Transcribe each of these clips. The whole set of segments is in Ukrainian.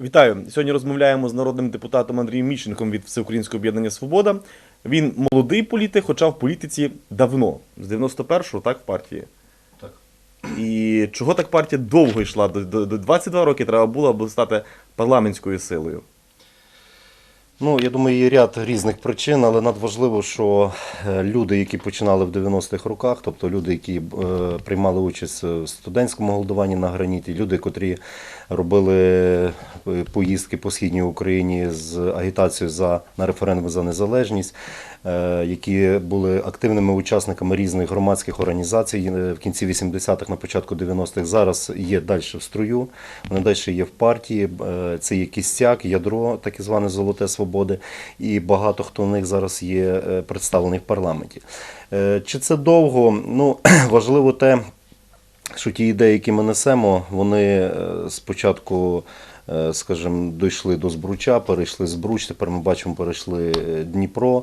Вітаю! Сьогодні розмовляємо з народним депутатом Андрієм Міщенком від Всеукраїнського об'єднання Свобода. Він молодий політик, хоча в політиці давно, з 91-го, так, в партії. Так. І чого так партія довго йшла? До, до, до 22 роки треба було, аби стати парламентською силою. Ну, я думаю, є ряд різних причин, але надважливо, що е, люди, які починали в 90-х роках, тобто люди, які е, приймали участь в студентському голодуванні на граніті, люди, котрі робили е, поїздки по східній Україні з агітацією за на референдум за незалежність, які були активними учасниками різних громадських організацій в кінці 80-х, на початку 90-х, зараз є далі в строю, вони далі є в партії. Це є кістяк, ядро, так зване золоте свободи, і багато хто в них зараз є е, представлений в парламенті. Е, Чи це довго? Ну важливо те, що ті ідеї, які ми несемо, вони е, спочатку, скажімо, дійшли до Збруча, перейшли Збруч, тепер ми бачимо, перейшли Дніпро.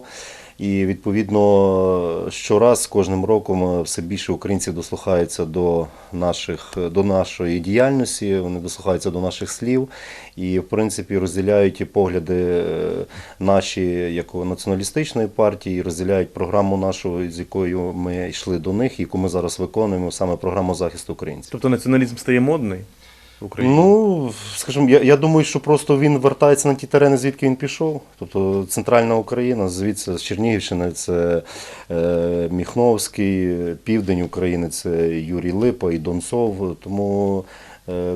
І відповідно щораз з кожним роком е, все більше українців дослухаються до наших до нашої діяльності, вони дослухаються до наших слів і в принципі розділяють ті погляди е, наші як націоналістичної партії, розділяють програму нашу, з якою ми йшли до них, яку ми зараз виконуємо, саме програму захисту українців. Тобто націоналізм стає модний в Україні? Ну, скажімо, я, я думаю, що просто він вертається на ті терени, звідки він пішов. Тобто центральна Україна, звідси з Чернігівщини, це е, Міхновський, південь України, це Юрій Липа і Донцов. Тому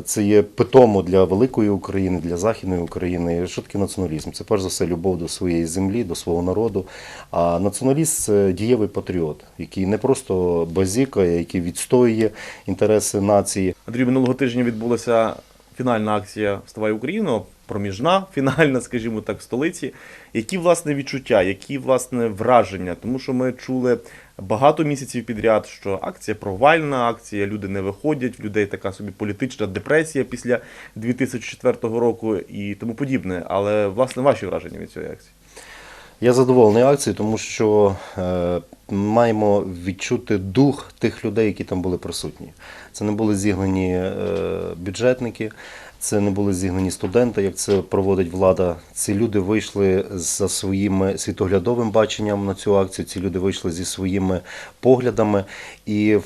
це є питомо для великої України, для Західної України. Що таке націоналізм? Це перш за все любов до своєї землі, до свого народу. А націоналіст це дієвий патріот, який не просто базікає, який відстоює інтереси нації. Андрій, минулого тижня відбулася фінальна акція Вставай Україну, проміжна, фінальна, скажімо так, в столиці. Які власне відчуття, які власне враження? Тому що ми чули багато місяців підряд, що акція провальна, акція, люди не виходять, в людей така собі політична депресія після 2004 року і тому подібне. Але власне ваші враження від цієї акції? Я задоволений акцією, тому що е, маємо відчути дух тих людей, які там були присутні. Це не були зігнані е, бюджетники, це не були зігнані студенти, як це проводить влада. Ці люди вийшли за своїм світоглядовим баченням на цю акцію. Ці люди вийшли зі своїми поглядами. І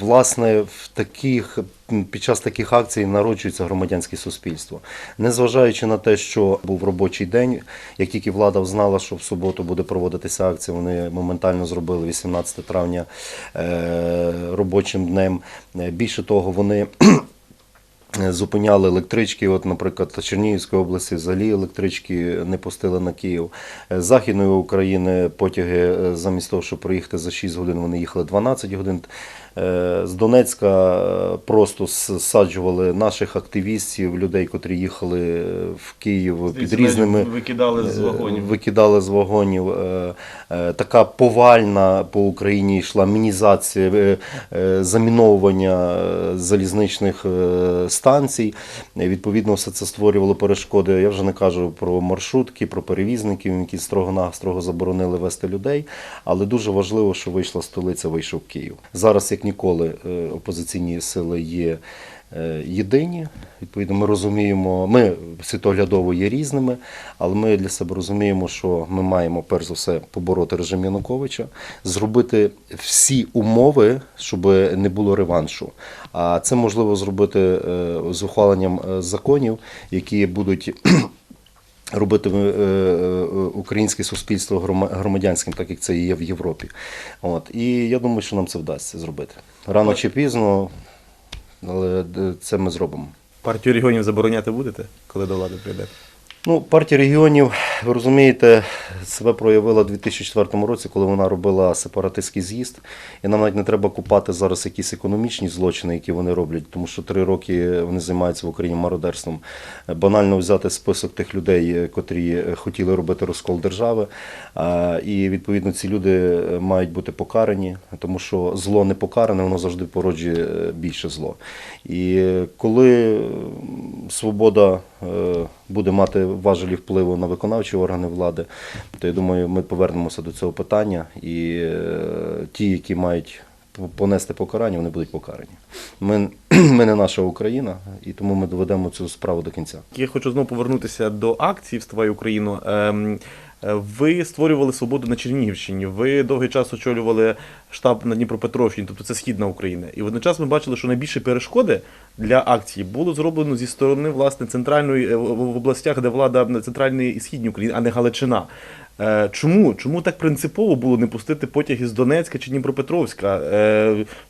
власне в таких під час таких акцій народжується громадянське суспільство. Незважаючи на те, що був робочий день, як тільки влада знала, що в суботу буде проводитися акція, вони моментально зробили 18 травня е, робочим днем. Е, Більше того, вони Зупиняли електрички, от, наприклад, Чернігівської області взагалі електрички не пустили на Київ. Е, З Західної України потяги е, замість того, щоб проїхати за 6 годин, вони їхали 12 годин. Е, З Донецька е, просто зсаджували наших активістів, людей, котрі їхали е, в Київ під різними викидали з вагонів. Викидали з вагонів. Така повальна по Україні йшла мінізація, заміновування залізничних станцій. Відповідно, все це створювало перешкоди. Я вже не кажу про маршрутки, про перевізників, які строго строго заборонили вести людей. Але дуже важливо, що вийшла столиця, вийшов Київ. Зараз, як ніколи, е, опозиційні сили є е, єдині. Відповідно, ми розуміємо, ми світоглядово є різними, але ми для себе розуміємо, що ми маємо перш за все побороти режим Януковича, зробити всі умови, щоб не було реваншу. А це можливо зробити е, з ухваленням законів, які будуть. Робити е, е, українське суспільство грома- громадянським, так як це є в Європі. От. І я думаю, що нам це вдасться зробити. Рано чи пізно, але е, це ми зробимо. Партію регіонів забороняти будете, коли до влади прийдете? Ну, партія регіонів, ви розумієте, себе проявила у 2004 році, коли вона робила сепаратистський з'їзд. І нам навіть не треба купати зараз якісь економічні злочини, які вони роблять, тому що три роки вони займаються в Україні мародерством. Банально взяти список тих людей, котрі хотіли робити розкол держави. І відповідно ці люди мають бути покарані, тому що зло не покаране, воно завжди породжує е, більше зло. І коли свобода е, буде мати важелі впливу на виконавчі органи влади, то я думаю, ми повернемося до цього питання, і е, ті, які мають понести покарання, вони будуть покарані. Ми ми не наша Україна, і тому ми доведемо цю справу до кінця. Я хочу знову повернутися до акції «Вставай Україну». Е, Ви створювали свободу на Чернігівщині. Ви довгий час очолювали штаб на Дніпропетровщині, тобто це східна Україна. І водночас ми бачили, що найбільші перешкоди для акції було зроблено зі сторони власне центральної е, в областях, де влада центральної і східної України, а не Галичина. Е, Чому? Чому так принципово було не пустити потяг із Донецька чи Дніпропетровська?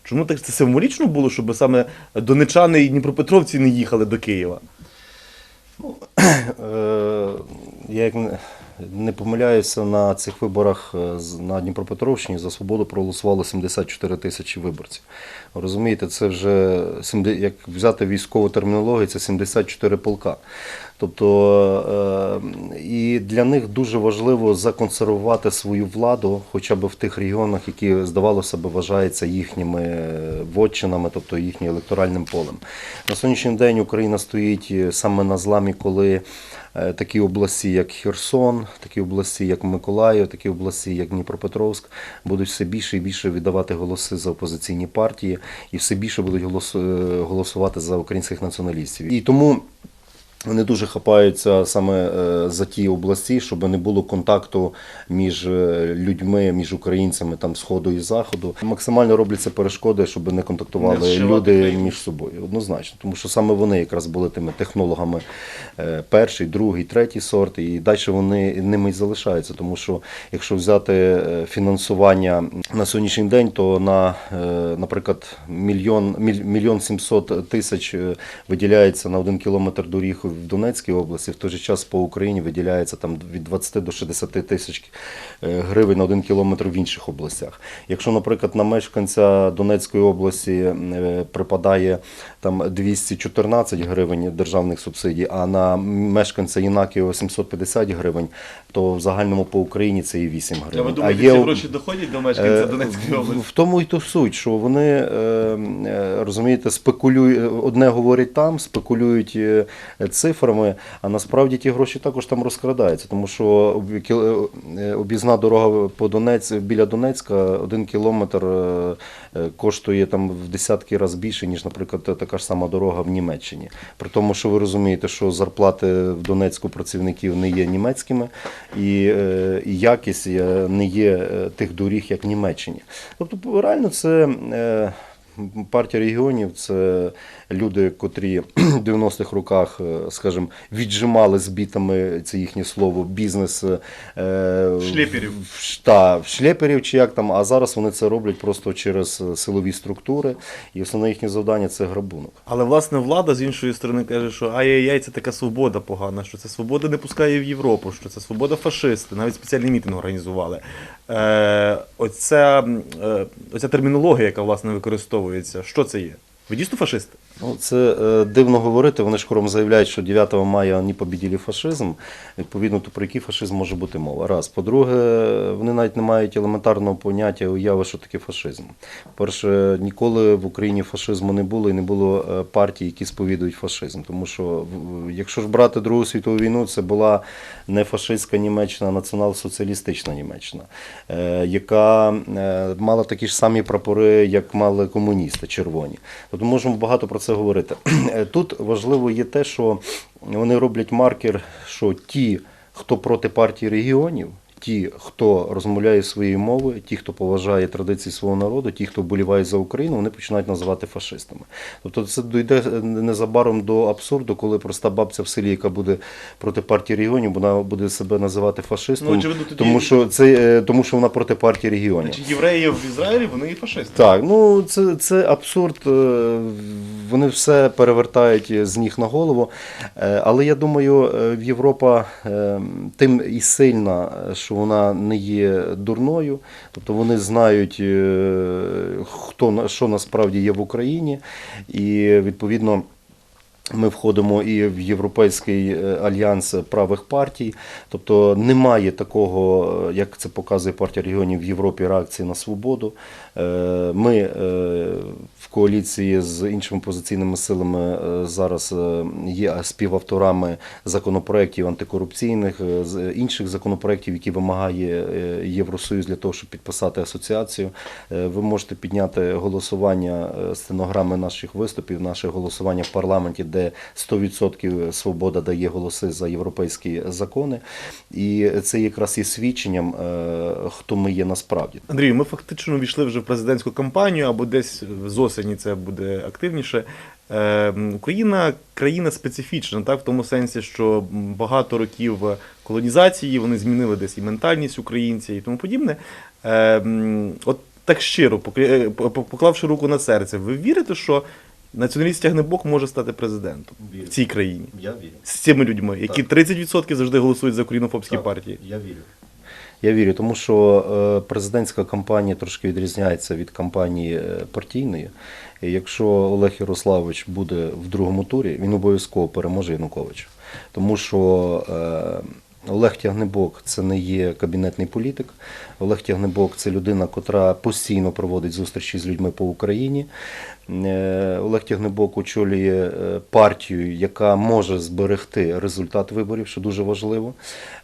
Чому так це символічно було, щоб саме донечани і Дніпропетровці не їхали до Києва? Е, Я як не- помиляюся, на цих виборах е, на Дніпропетровщині за свободу проголосувало 74 тисячі виборців. Розумієте, це вже як взяти військову термінологію, це 74 полка. Тобто е, і для них дуже важливо законсервувати свою владу, хоча б в тих регіонах, які здавалося б вважаються їхніми е, вотчинами, тобто їхнім електоральним полем. На сьогоднішній день Україна стоїть саме на зламі, коли такі області, як Херсон, такі області, як Миколаїв, такі області, як Дніпропетровськ, будуть все більше і більше віддавати голоси за опозиційні партії, і все більше будуть е, голосувати за українських націоналістів. І тому. Вони дуже хапаються саме е, за ті області, щоб не було контакту між е, людьми, між українцями там сходу і заходу. Максимально робляться перешкоди, щоб не Не контактували зшивати люди між собою. Однозначно, тому що саме вони якраз були тими технологами е, перший, другий, третій сорт, і далі вони ними і залишаються. Тому що якщо взяти фінансування на сьогоднішній день, то на, наприклад, мільйон, мільйон сімсот тисяч виділяється на один кілометр доріг в Донецькій області, в той же час по Україні виділяється там від 20 до 60 тисяч е, гривень на один кілометр в інших областях. Якщо, наприклад, на мешканця Донецької області е, припадає там 214 гривень державних субсидій, а на мешканця Єнакієва 750 гривень, то в загальному по Україні це і 8 А гривень. ви думаєте, є ці гроші доходять до Е, мешканця Донецької області? В тому і то суть, що вони е, е, розумієте, спекулюють одне говорять там, спекулюють е, цифрами, а насправді ті гроші також там розкрадаються, тому що об- е, об'їзна дорога по Донець біля Донецька один кілометр е, е, коштує там в десятки разів більше, ніж, наприклад, така ж сама дорога в Німеччині. При тому, що ви розумієте, що зарплати в Донецьку працівників не є німецькими, і, е, і якість е, не є е, тих доріг, як в Німеччині. Тобто, реально, це. е, Партія регіонів це люди, котрі в 90-х роках, е, скажімо, віджимали з бітами це їхнє слово бізнес е, Шлєперів. в, та, в шлєперів чи як там, а зараз вони це роблять просто через е, силові структури, і основне їхнє завдання це грабунок. Але власне влада з іншої сторони каже, що ай-яй-яй, це така свобода погана, що це свобода не пускає в Європу, що це свобода фашисти, навіть спеціальний мітинг організували. Е, оця, е, оця термінологія, яка власне використовується, що це є? Ви дійсно фашисти? Ну, це е, дивно говорити. Вони ж хором заявляють, що 9 мая вони побіділи фашизм. Відповідно, то про який фашизм може бути мова. Раз. По-друге, вони навіть не мають елементарного поняття уяви, що таке фашизм. Перше, ніколи в Україні фашизму не було і не було е, партій, які сповідують фашизм. Тому що, якщо ж брати Другу світову війну, це була не фашистська Німеччина, а націонал-соціалістична Німеччина, е, яка мала такі ж самі прапори, як мали комуністи, червоні. Тобто можемо багато про це говорити. Е, Тут важливо є те, що вони роблять маркер, що ті, хто проти партії регіонів, ті, хто розмовляє своєю мовою, ті, хто поважає традиції свого народу, ті, хто вболіває за Україну, вони починають називати фашистами. Тобто це дійде незабаром до абсурду, коли проста бабця в селі, яка буде проти партії регіонів, вона буде себе називати фашистом, Ну, тоді- тому що це е, тому, що вона проти партії регіонів. Значить, євреї в Ізраїлі вони і фашисти. Так, ну це, це абсурд. е, Вони все перевертають з ніг на голову. Е, Але я думаю, е, Європа е, тим і сильна, е, що вона не є дурною. Тобто вони знають, е, хто що насправді є в Україні, і відповідно. Ми входимо і в Європейський е, альянс правих партій, тобто немає такого, е, як це показує партія регіонів в Європі, реакції на свободу. Е, Ми в коаліції з іншими опозиційними силами зараз є співавторами законопроєктів антикорупційних, інших законопроєктів, які вимагає Євросоюз для того, щоб підписати асоціацію. Ви можете підняти голосування стенограми наших виступів, наше голосування в парламенті, де 100% свобода дає голоси за європейські закони. І це якраз є свідченням, е, хто ми є насправді. Андрію, ми фактично війшли вже в президентську кампанію, або десь з осені це буде активніше. Е, Україна країна специфічна, так, в тому сенсі, що багато років колонізації вони змінили десь і ментальність українців і тому подібне. Е, От так щиро, поклавши руку на серце, ви вірите, що націоналіст Тягнебок може стати президентом Вірю. в цій країні? Я вірю. З цими людьми, які Так. 30% завжди голосують за українофобські Так. партії. Я вірю. Я вірю, тому що е, президентська кампанія трошки відрізняється від кампанії е, партійної. І якщо Олег Ярославович буде в другому турі, він обов'язково переможе Януковича. Тому що е, Олег Тягнебок це не є кабінетний політик. Олег Тягнебок це людина, котра постійно проводить зустрічі з людьми по Україні. Е, Олег Тягнебок очолює е, партію, яка може зберегти результат виборів, що дуже важливо.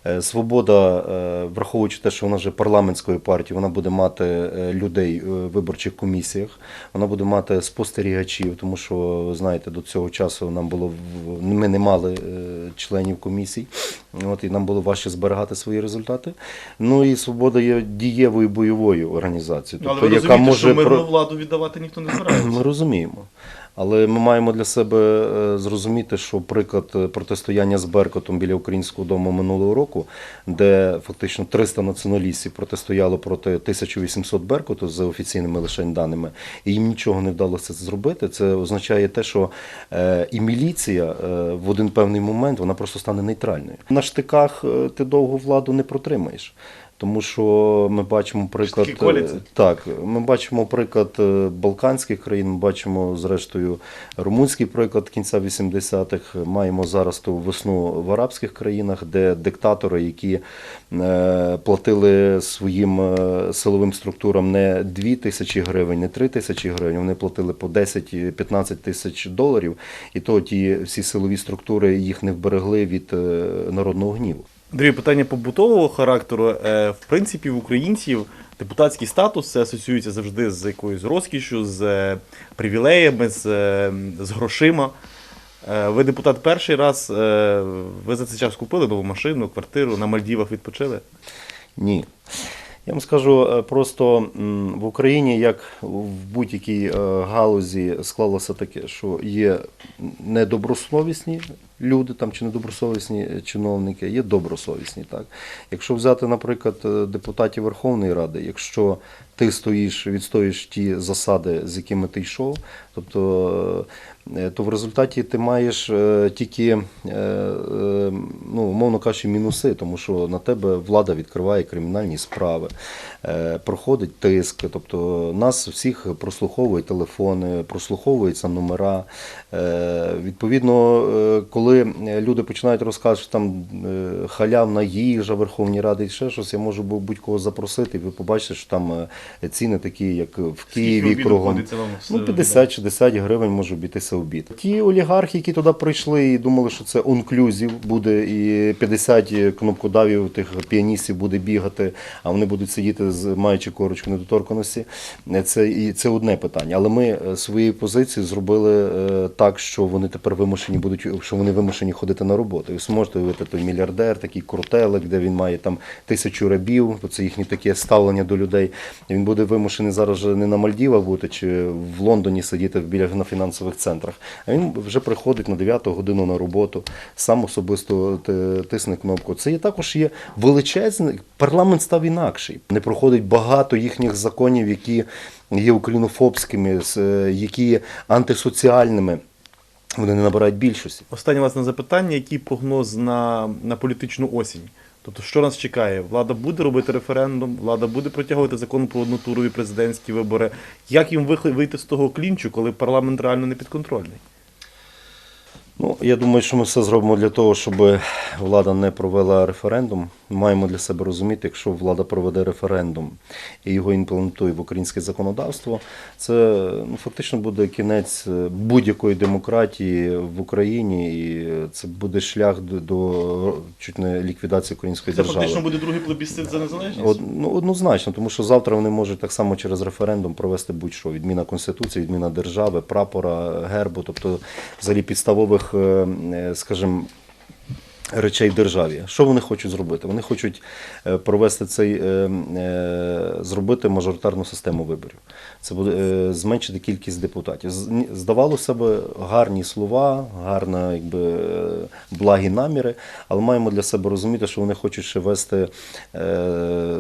Е, Свобода, е, враховуючи те, що вона вже парламентською партією, вона буде мати е, людей в виборчих комісіях, вона буде мати спостерігачів, тому що ви знаєте, до цього часу нам було ми не мали членів комісій. От і нам було важче зберігати свої результати. Ну і свобода є дієвою бойовою організацією, Але ви розумієте, що мирну владу віддавати ніхто не збирається. ми розуміємо. Але ми маємо для себе е, зрозуміти, що приклад е, протистояння з Беркутом біля українського дому минулого року, де фактично 300 націоналістів протистояло проти 1800 Беркуту за офіційними лише даними, і їм нічого не вдалося зробити. Це означає те, що е, і міліція в один певний момент вона просто стане нейтральною. На штиках ти довго владу не протримаєш. Тому що ми бачимо приклад е, так, ми бачимо приклад е, Балканських країн, ми бачимо зрештою румунський приклад кінця 80-х. Маємо зараз ту весну в арабських країнах, де диктатори, які е, платили своїм силовим структурам не 2 тисячі гривень, не 3 тисячі гривень, вони платили по 10-15 тисяч доларів, і то ті всі силові структури їх не вберегли від народного гніву. Андрію, питання побутового характеру. Е, В принципі, в українців депутатський статус це асоціюється завжди з якоюсь розкішю, з е, привілеями, з, е, з грошима. Ви депутат перший раз, ви за цей час купили нову машину, квартиру, на Мальдівах відпочили. Ні. Я вам скажу е, просто в Україні, як в будь-якій е, галузі склалося таке, що є недобросовісні люди там чи недобросовісні чиновники, є добросовісні. Так? Якщо взяти, наприклад, е, депутатів Верховної Ради, якщо ти стоїш, відстоїш ті засади, з якими ти йшов, тобто то в результаті ти маєш е, тільки, е, е, ну, умовно кажучи, мінуси, тому що на тебе влада відкриває кримінальні справи, е, проходить тиск, тобто нас всіх прослуховують телефони, прослуховуються номера. Е, Відповідно, е, коли люди починають розказувати, що там е, халявна їжа Верховній Раді і ще щось, я можу будь-кого запросити, і ви побачите, що там е, ціни такі, як в Києві кругом. Ну, 50-60 гривень може обійтися обід. Ті олігархи, які туди прийшли і думали, що це онклюзів буде, і 50 кнопкодавів тих піаністів буде бігати, а вони будуть сидіти з маючи корочку недоторканості. Це і це одне питання. Але ми е, своєю позицією зробили е, так, що вони тепер вимушені будуть, що вони вимушені ходити на роботу. І ви уявити той мільярдер, такий крутелик, де він має там тисячу рабів, бо це їхнє таке ставлення до людей. Він буде вимушений зараз не на Мальдівах бути чи в Лондоні сидіти біля на фінансових центрах. А він вже приходить на 9 годину на роботу, сам особисто тисне кнопку. Це є також є величезний парламент став інакший. Не проходить багато їхніх законів, які є українофобськими, е, які є антисоціальними. Вони не набирають більшості. Останнє власне запитання: який прогноз на, на політичну осінь? Тобто, що нас чекає? Влада буде робити референдум, влада буде протягувати закон про однотурові президентські вибори. Як їм вийти з того клінчу, коли парламент реально не підконтрольний? Ну, я думаю, що ми все зробимо для того, щоб влада не провела референдум. Маємо для себе розуміти, якщо влада проведе референдум і його імплементує в українське законодавство, це ну, фактично буде кінець е, будь-якої демократії в Україні, і це буде шлях до, до чуть не ліквідації української Це держави. фактично буде другий плебісцит за незалежність? Од, ну, однозначно, тому що завтра вони можуть так само через референдум провести будь-що. Відміна Конституції, відміна держави, прапора, гербу, тобто взагалі підставових, скажімо, речей державі. Що вони хочуть зробити? Вони хочуть е, провести цей, е, е, зробити мажоритарну систему виборів. Це буде зменшити кількість депутатів. Здавалося б, гарні слова, гарна, якби благі наміри, але маємо для себе розуміти, що вони хочуть ще вести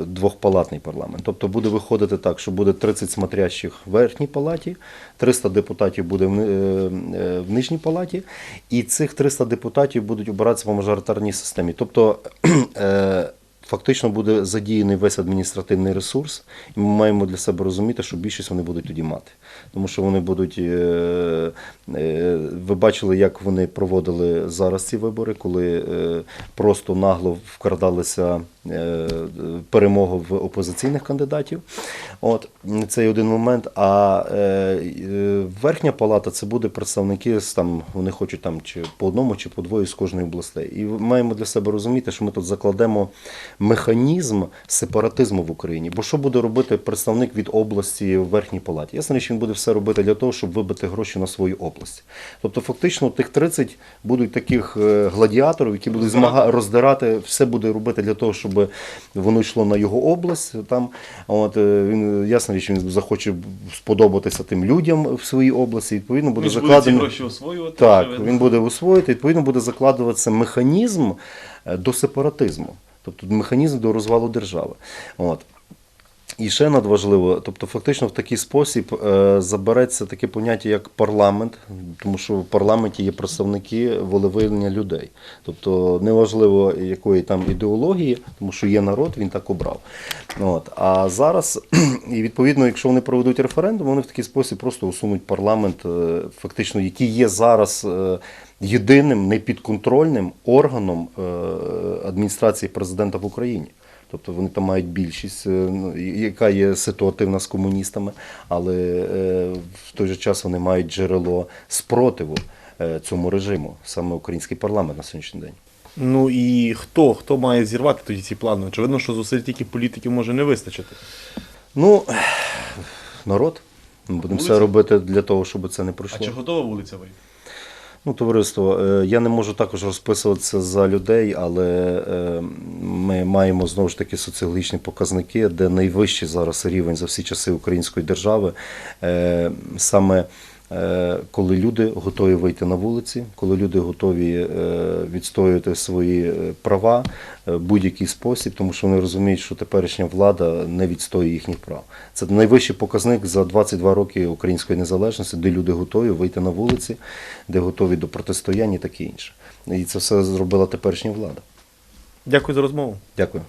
двохпалатний парламент. Тобто буде виходити так, що буде 30 смотрящих в верхній палаті, 300 депутатів буде в, ни- в нижній палаті, і цих 300 депутатів будуть обиратися по мажоритарній системі. Тобто е, фактично буде задіяний весь адміністративний ресурс, і ми маємо для себе розуміти, що більшість вони будуть тоді мати. Тому що вони будуть. е, е, Ви бачили, як вони проводили зараз ці вибори, коли просто нагло вкрадалися перемогу в опозиційних кандидатів. От це один момент. А е, е, верхня палата це буде представники там, вони хочуть там чи по одному, чи по двоє з кожної областей. І маємо для себе розуміти, що ми тут закладемо механізм сепаратизму в Україні. Бо що буде робити представник від області в верхній палаті? Ясно, річ, він буде все робити для того, щоб вибити гроші на свою область. Тобто, фактично, тих 30 будуть таких е, гладіаторів, які будуть змага роздирати, все буде робити для того, щоб воно йшло на його область. Там от е, він ясно річ, він захоче сподобатися тим людям в своїй області. Відповідно, буде закладено. гроші освоювати. Так, він буде освоїти, відповідно буде закладуватися механізм е, до сепаратизму, тобто механізм до розвалу держави. От. І ще надважливо, тобто фактично в такий спосіб е, забереться таке поняття як парламент, тому що в парламенті є представники волевиявлення людей. Тобто неважливо якої там ідеології, тому що є народ, він так обрав. От. А зараз, і відповідно, якщо вони проведуть референдум, вони в такий спосіб просто усунуть парламент, е, фактично, який є зараз. е, Єдиним непідконтрольним органом адміністрації президента в Україні. Тобто вони там мають більшість, е, ну, яка є ситуативна з комуністами, але е, в той же час вони мають джерело спротиву е, цьому режиму, саме український парламент на сьогоднішній день. Ну і хто? Хто має зірвати тоді ці плани? Очевидно, що зусиль тільки політиків може не вистачити. Ну, народ. Ми будемо Вулиця? все робити для того, щоб це не пройшло. А чи готова вулиця вийти? Ну, товариство, е, я не можу також розписуватися за людей, але е, ми маємо знову ж таки соціологічні показники, де найвищий зараз рівень за всі часи української держави. Е, Саме коли люди готові вийти на вулиці, коли люди готові е, відстоювати свої е, права е, в будь-який спосіб, тому що вони розуміють, що теперішня влада не відстоює їхніх прав. Це найвищий показник за 22 роки української незалежності, де люди готові вийти на вулиці, де готові до протистояння і таке інше. І це все зробила теперішня влада. Дякую за розмову. Дякую.